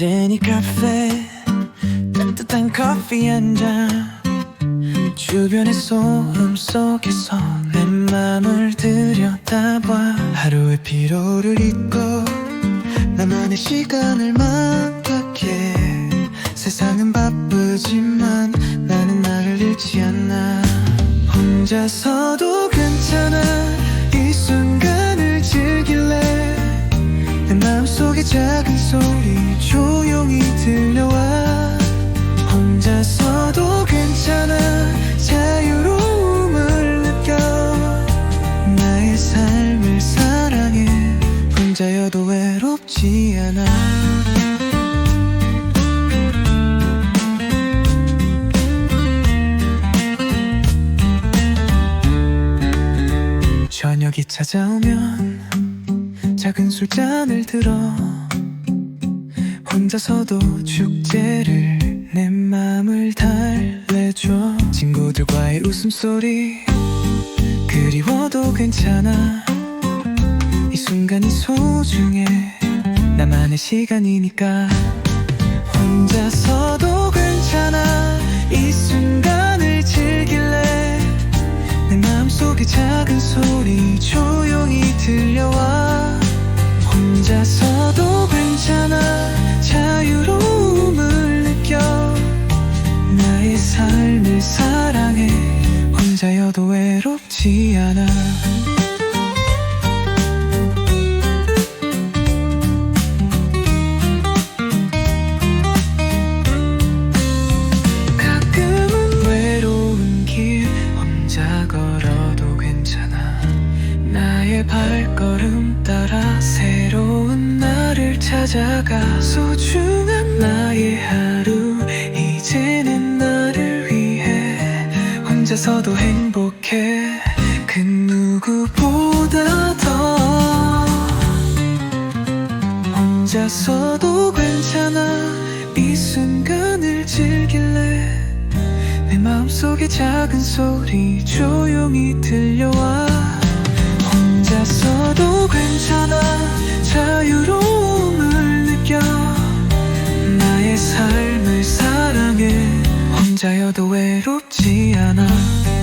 언제니 카페 따뜻한 커피 한 잔. 주변의 소음 속에서 내 맘을 들여다봐. 하루의 피로를 잊고 나만의 시간을 만끽해 세상은 바쁘지만 나는 나를 잃지 않아. 혼자서도 괜찮아. 외롭지 않아. 저녁이 찾아오면 작은 술잔을 들어 혼자서도 축제를 내 맘을 달래줘. 친구들과의 웃음소리 그리워도 괜찮아. 이 순간이 소중해. 나만의 시간이니까. 혼자서도 괜찮아. 이 순간을 즐길래. 내 마음속에 작은 소리 조용히 들려와. 혼자서도 괜찮아. 자유로움을 느껴. 나의 삶을 사랑해. 혼자여도 외롭지 않아 찾아가 소중한 나의 하루. 이제는 나를 위해 혼자서도 행복해. 그 누구보다 더 혼자서도 괜찮아. 이 순간을 즐길래 내 마음속에 작은 소리 조용히 들려와. 혼자서도 괜찮아. 자유로 않아